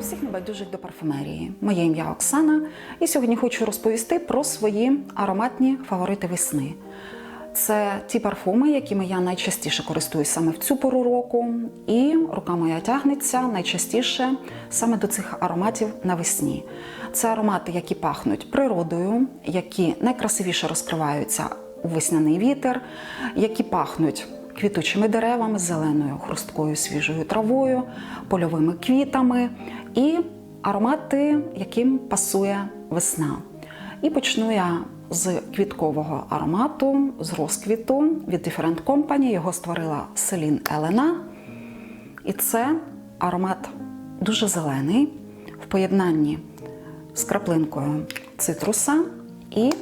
Всіх небайдужих до парфумерії. Моє ім'я Оксана, і сьогодні хочу розповісти про свої ароматні фаворити весни. Це ті парфуми, якими я найчастіше користуюсь саме в цю пору року, і рука моя тягнеться найчастіше саме до цих ароматів навесні. Це аромати, які пахнуть природою, які найкрасивіше розкриваються у весняний вітер, які пахнуть квітучими деревами, зеленою хрусткою свіжою травою, польовими квітами і аромати, яким пасує весна. І почну я з квіткового аромату, з розквіту від Different Company. Його створила Селін Елена. І це аромат дуже зелений в поєднанні з краплинкою цитруса. І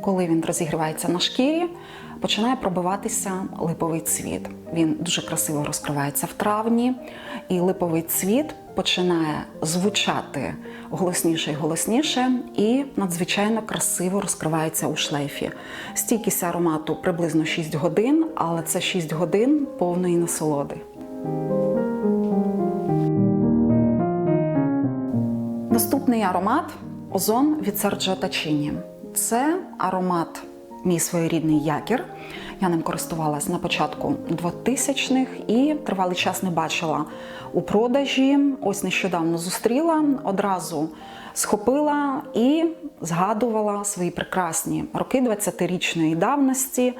коли він розігрівається на шкірі, починає пробиватися липовий цвіт. Він дуже красиво розкривається в травні, і липовий цвіт починає звучати голосніше і голосніше, і надзвичайно красиво розкривається у шлейфі. Стійкість аромату приблизно 6 годин, але це 6 годин повної насолоди. Наступний аромат озон від Серджо Тачіні. Це аромат мій своєрідний якір. Я ним користувалась на початку 2000-х і тривалий час не бачила у продажі. Ось нещодавно зустріла, одразу схопила і згадувала свої прекрасні роки 20-річної давності.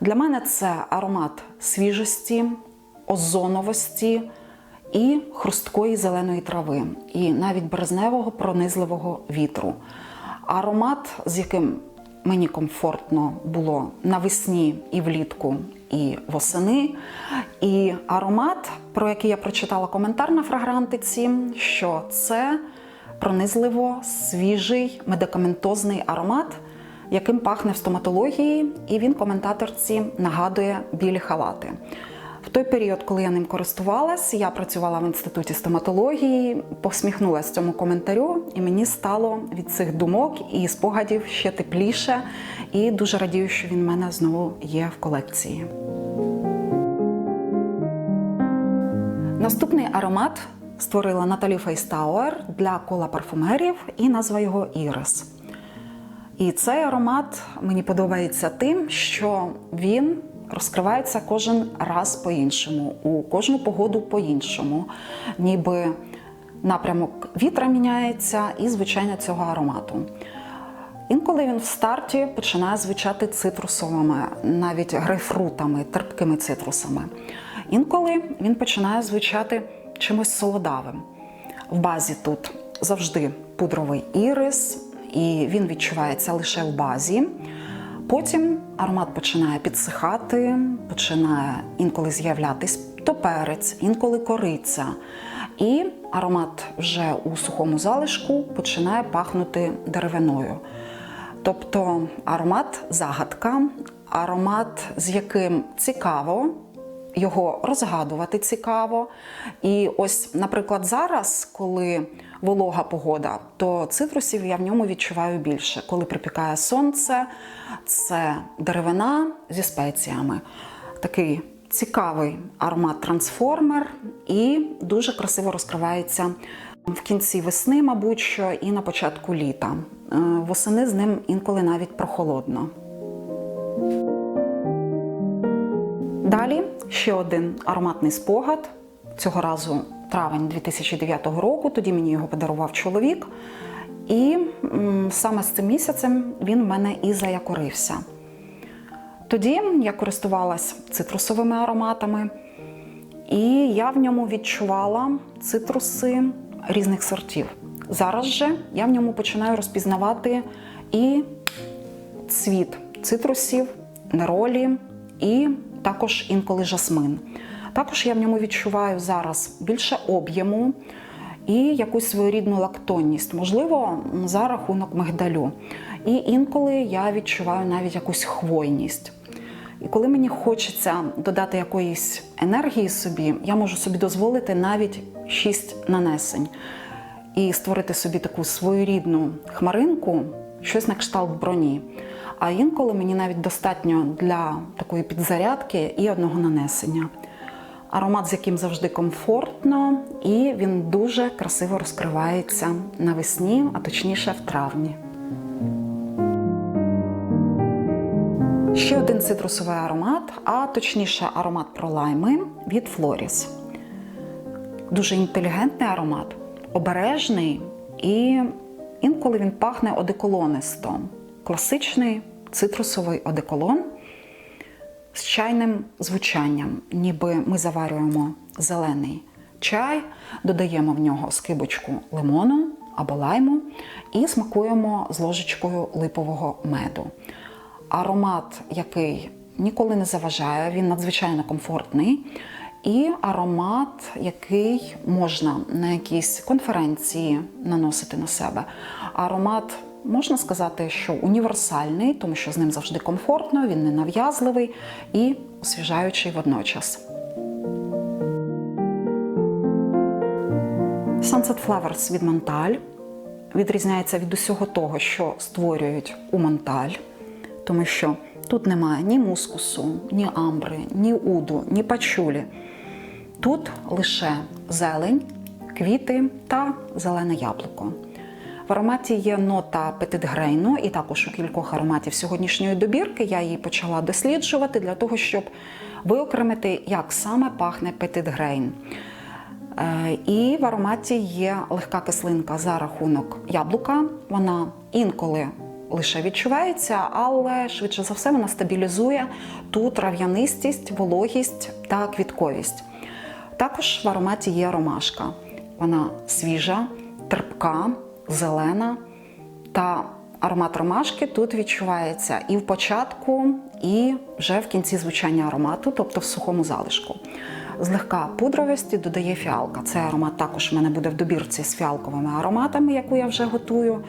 Для мене це аромат свіжості, озоновості і хрусткої зеленої трави, і навіть березневого пронизливого вітру. Аромат, з яким мені комфортно було навесні і влітку, і восени. І аромат, про який я прочитала коментар на фрагрантиці, що це пронизливо свіжий медикаментозний аромат, яким пахне в стоматології, і він коментаторці нагадує білі халати. В той період, коли я ним користувалась, я працювала в інституті стоматології, посміхнулася цьому коментарю, і мені стало від цих думок і спогадів ще тепліше. І дуже радію, що він в мене знову є в колекції. Наступний аромат створила Наталі Фейстауер для кола парфумерів, і назва його Ірис. І цей аромат мені подобається тим, що він розкривається кожен раз по-іншому, у кожну погоду по-іншому, ніби напрямок вітра міняється і звучання цього аромату. Інколи він в старті починає звучати цитрусовими, навіть грейпфрутами, терпкими цитрусами. Інколи він починає звучати чимось солодавим. В базі тут завжди пудровий ірис, і він відчувається лише в базі. Потім аромат починає підсихати, починає інколи з'являтись то перець, інколи кориця. І аромат вже у сухому залишку починає пахнути деревиною. Тобто аромат загадка, аромат, з яким цікаво, його розгадувати цікаво. І ось, наприклад, зараз, коли волога погода, то цитрусів я в ньому відчуваю більше. Коли припікає сонце, це деревина зі спеціями. Такий цікавий аромат трансформер і дуже красиво розкривається в кінці весни, мабуть, що і на початку літа. Е, Восени з ним інколи навіть прохолодно. Далі ще один ароматний спогад. Цього разу травень 2009 року. Тоді мені його подарував чоловік. І саме з цим місяцем він в мене і заякорився. Тоді я користувалась цитрусовими ароматами, і я в ньому відчувала цитруси різних сортів. Зараз же я в ньому починаю розпізнавати і цвіт цитрусів, неролі і також інколи жасмин. Також я в ньому відчуваю зараз більше об'єму і якусь своєрідну лактонність, можливо, за рахунок мигдалю. І інколи я відчуваю навіть якусь хвойність. І коли мені хочеться додати якоїсь енергії собі, я можу собі дозволити навіть 6 нанесень. і створити собі таку своєрідну хмаринку, щось на кшталт броні. А інколи мені навіть достатньо для такої підзарядки і одного нанесення. Аромат, з яким завжди комфортно, і він дуже красиво розкривається навесні, а точніше в травні. Ще один цитрусовий аромат, а точніше аромат про лайми від Флоріс. Дуже інтелігентний аромат, обережний і інколи він пахне одеколонисто. Класичний цитрусовий одеколон з чайним звучанням, ніби ми заварюємо зелений чай, додаємо в нього скибочку лимону або лайму і смакуємо з ложечкою липового меду. Аромат, який ніколи не заважає, він надзвичайно комфортний. І аромат, який можна на якійсь конференції наносити на себе. Аромат, можна сказати, що універсальний, тому що з ним завжди комфортно, він не нав'язливий і освіжаючий водночас. Sunset Flowers від Монталь відрізняється від усього того, що створюють у Монталь, тому що тут немає ні мускусу, ні амбри, ні уду, ні пачулі. Тут лише зелень, квіти та зелене яблуко. В ароматі є нота петитгрейну, і також у кількох ароматів сьогоднішньої добірки я її почала досліджувати для того, щоб виокремити, як саме пахне петитгрейн. Е, І в ароматі є легка кислинка за рахунок яблука. Вона інколи лише відчувається, але швидше за все вона стабілізує ту трав'янистість, вологість та квітковість. Також в ароматі є ромашка. Вона свіжа, терпка, зелена. Та аромат ромашки тут відчувається і в початку, і вже в кінці звучання аромату, тобто в сухому залишку. Злегка пудровості додає фіалка. Цей аромат також в мене буде в добірці з фіалковими ароматами, яку я вже готую.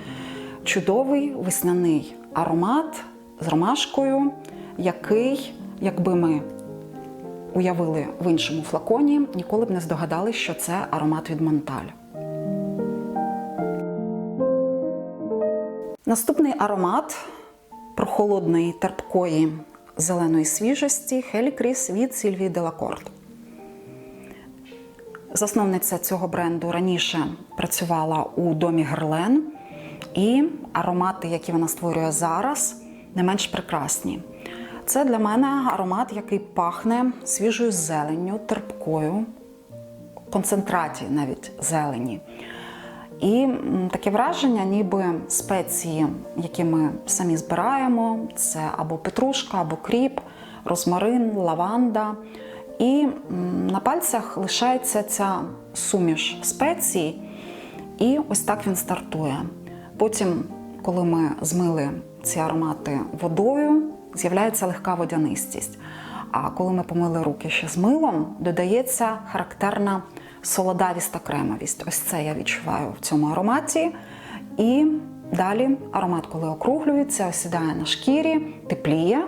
Чудовий весняний аромат з ромашкою, який, якби ми уявили в іншому флаконі, ніколи б не здогадали, що це аромат від Монталь. Наступний аромат прохолодної терпкої зеленої свіжості Хелікріс від Сільвії Делакорт. Засновниця цього бренду раніше працювала у домі Герлен, і аромати, які вона створює зараз, не менш прекрасні. Це для мене аромат, який пахне свіжою зеленню, терпкою, концентраті навіть зелені. І таке враження, ніби спеції, які ми самі збираємо, це або петрушка, або кріп, розмарин, лаванда. І на пальцях лишається ця суміш спецій, і ось так він стартує. Потім, коли ми змили ці аромати водою, з'являється легка водянистість. А коли ми помили руки ще з милом, додається характерна солодавіста кремовість. Ось це я відчуваю в цьому ароматі. І далі аромат, коли округлюється, осідає на шкірі, тепліє,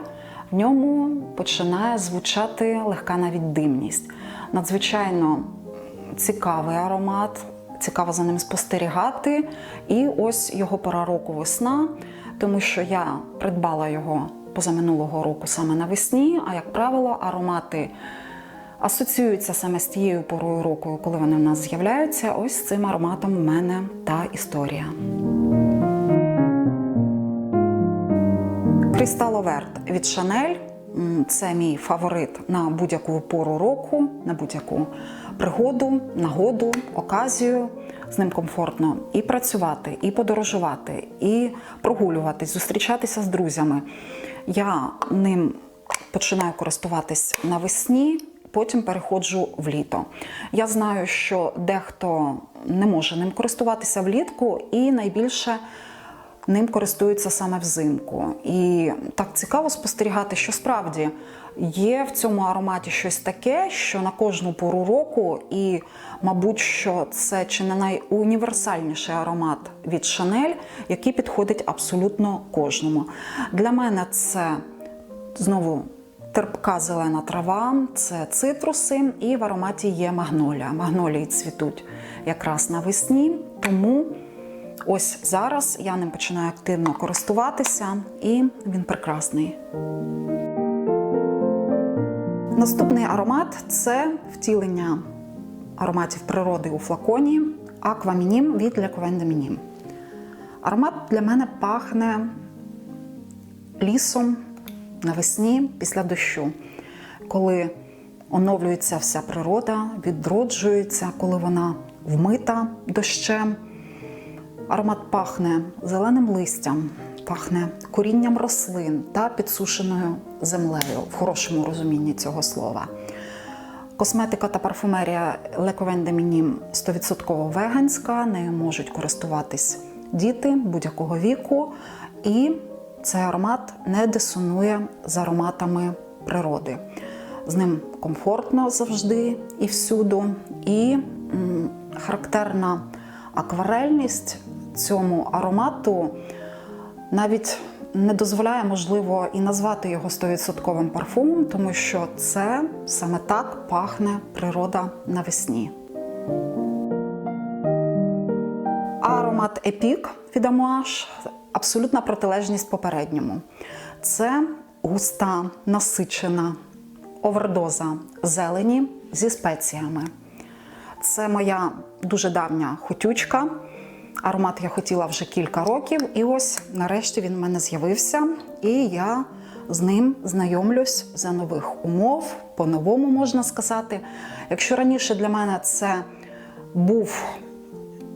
в ньому починає звучати легка навіть димність. Надзвичайно цікавий аромат, цікаво за ним спостерігати. І ось його пора року весна, тому що я придбала його позаминулого року саме навесні, а як правило, аромати асоціюються саме з тією порою року, коли вони в нас з'являються. Ось з цим ароматом в мене та історія. Оверт від Шанель. Це мій фаворит на будь-яку пору року, на будь-яку пригоду, нагоду, оказію. З ним комфортно і працювати, і подорожувати, і прогулюватись, зустрічатися з друзями. Я ним починаю користуватись навесні, потім переходжу в літо. Я знаю, що дехто не може ним користуватися влітку, і найбільше ним користуються саме взимку. І так цікаво спостерігати, що справді є в цьому ароматі щось таке, що на кожну пору року, і, мабуть, що це чи не найуніверсальніший аромат від Шанель, який підходить абсолютно кожному. Для мене це знову. Терпка зелена трава, це цитруси, і в ароматі є магнолія. Магнолії цвітуть якраз навесні, тому ось зараз я ним починаю активно користуватися, і він прекрасний. Наступний аромат це втілення ароматів природи у флаконі Аквамінім від Le Couvent. Аромат для мене пахне лісом навесні після дощу, коли оновлюється вся природа, відроджується, коли вона вмита дощем. Аромат пахне зеленим листям, пахне корінням рослин та підсушеною землею в хорошому розумінні цього слова. Косметика та парфумерія Le Couvent de Minim 100% веганська, нею можуть користуватись діти будь-якого віку, і цей аромат не дисонує з ароматами природи. З ним комфортно завжди і всюду, і характерна акварельність цьому аромату навіть не дозволяє, можливо, і назвати його 100% парфумом, тому що це саме так пахне природа навесні. Аромат Епік від Амуаш абсолютна протилежність попередньому. Це густа, насичена овердоза зелені зі спеціями. Це моя дуже давня хотючка. Аромат я хотіла вже кілька років, і ось нарешті він в мене з'явився, і я з ним знайомлюсь за нових умов, по-новому можна сказати. Якщо раніше для мене це був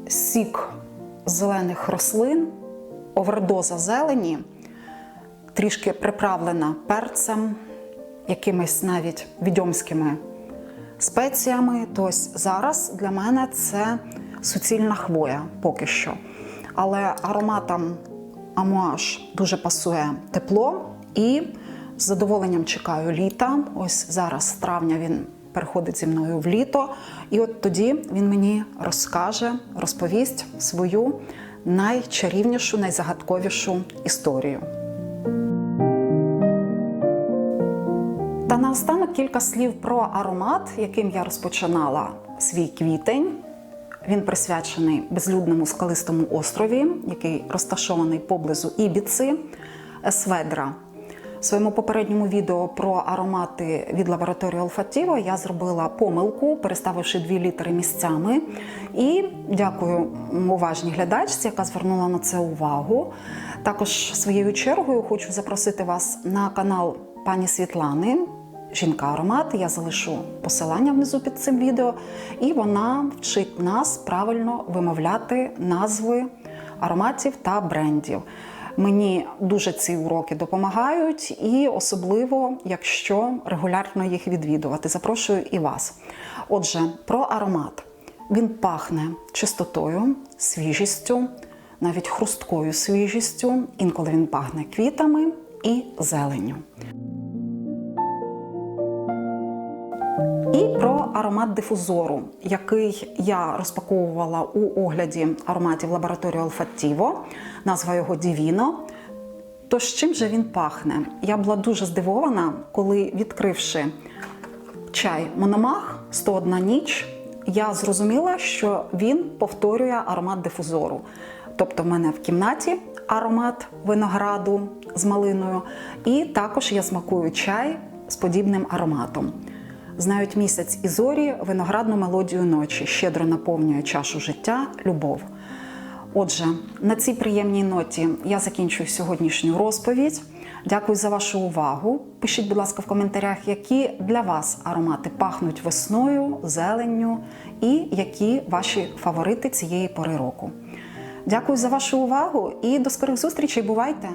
сік зелених рослин, овердоза зелені, трішки приправлена перцем, якимись навіть відьомськими спеціями, то ось зараз для мене це суцільна хвоя поки що. Але ароматам амуаж дуже пасує тепло і з задоволенням чекаю літа. Ось зараз з травня він переходить зі мною в літо. І от тоді він мені розкаже, розповість свою найчарівнішу, найзагадковішу історію. Та наостанок кілька слів про аромат, яким я розпочинала свій квітень. Він присвячений безлюдному скалистому острові, який розташований поблизу Ібіци, Есведра. В своєму попередньому відео про аромати від лабораторії Olfativo я зробила помилку, переставивши дві літери місцями. І дякую уважній глядачці, яка звернула на це увагу. Також своєю чергою хочу запросити вас на канал пані Світлани. Жінка аромат, я залишу посилання внизу під цим відео, і вона вчить нас правильно вимовляти назви ароматів та брендів. Мені дуже ці уроки допомагають, і особливо, якщо регулярно їх відвідувати. Запрошую і вас. Отже, про аромат. Він пахне чистотою, свіжістю, навіть хрусткою свіжістю. Інколи він пахне квітами і зеленню. І про аромат дифузору, який я розпаковувала у огляді ароматів лабораторії Olfativo, назва його Divino. То з чим же він пахне? Я була дуже здивована, коли відкривши чай Мономах 101 ніч, я зрозуміла, що він повторює аромат дифузору. Тобто, в мене в кімнаті аромат винограду з малиною, і також я смакую чай з подібним ароматом. Знають місяць і зорі, виноградну мелодію ночі, щедро наповнює чашу життя, любов. Отже, на цій приємній ноті я закінчую сьогоднішню розповідь. Дякую за вашу увагу. Пишіть, будь ласка, в коментарях, які для вас аромати пахнуть весною, зеленню і які ваші фаворити цієї пори року. Дякую за вашу увагу і до скорих зустрічей. Бувайте!